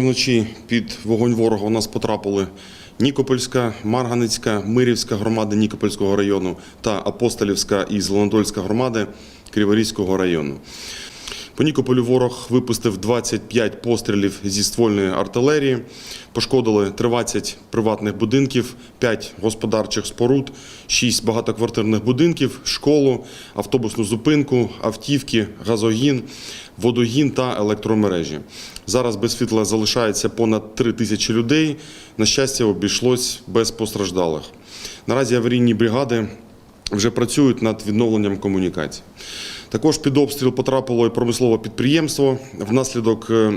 Вночі під вогонь ворога у нас потрапили Нікопольська, Марганицька, Мирівська громади Нікопольського району та Апостолівська і Зеленодольська громади Криворізького району. По Нікополю ворог випустив 25 пострілів зі ствольної артилерії, пошкодили 13 приватних будинків, 5 господарчих споруд, 6 багатоквартирних будинків, школу, автобусну зупинку, автівки, газогін, водогін та електромережі. Зараз без світла залишається понад 3 тисячі людей. На щастя, обійшлось без постраждалих. Наразі аварійні бригади вже працюють над відновленням комунікацій. Також під обстріл потрапило і промислове підприємство. Внаслідок е,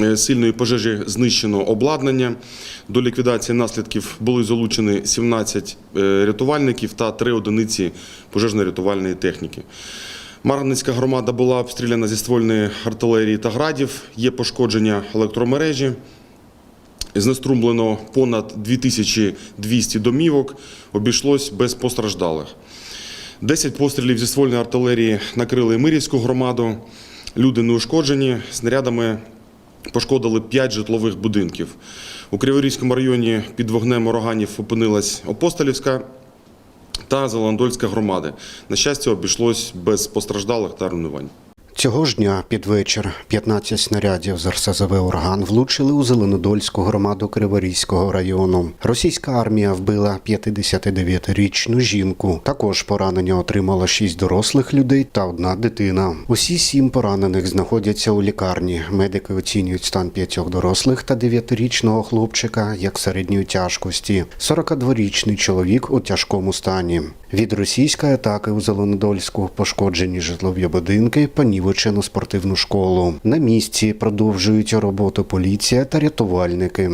е, сильної пожежі знищено обладнання. До ліквідації наслідків були залучені 17 е, рятувальників та 3 одиниці пожежно-рятувальної техніки. Марганицька громада була обстріляна зі ствольної артилерії та градів. Є пошкодження електромережі. Знеструмлено понад 2200 домівок, обійшлось без постраждалих. 10 пострілів зі ствольної артилерії накрили Мирівську громаду. Люди не ушкоджені. Снарядами пошкодили 5 житлових будинків. У Криворізькому районі під вогнем ураганів опинилась Опостолівська та Зеландольська громади. На щастя, обійшлось без постраждалих та руйнувань. Цього ж дня під вечір 15 снарядів з РСЗВ «Ураган» влучили у Зеленодольську громаду Криворізького району. Російська армія вбила 59-річну жінку. Також поранення отримало 6 дорослих людей та одна дитина. Усі сім поранених знаходяться у лікарні. Медики оцінюють стан п'ятьох дорослих та 9-річного хлопчика як середньої тяжкості. 42-річний чоловік у тяжкому стані. Від російської атаки у Зеленодольську пошкоджені житлові будинки, понівечену спортивну школу. На місці продовжують роботу поліція та рятувальники.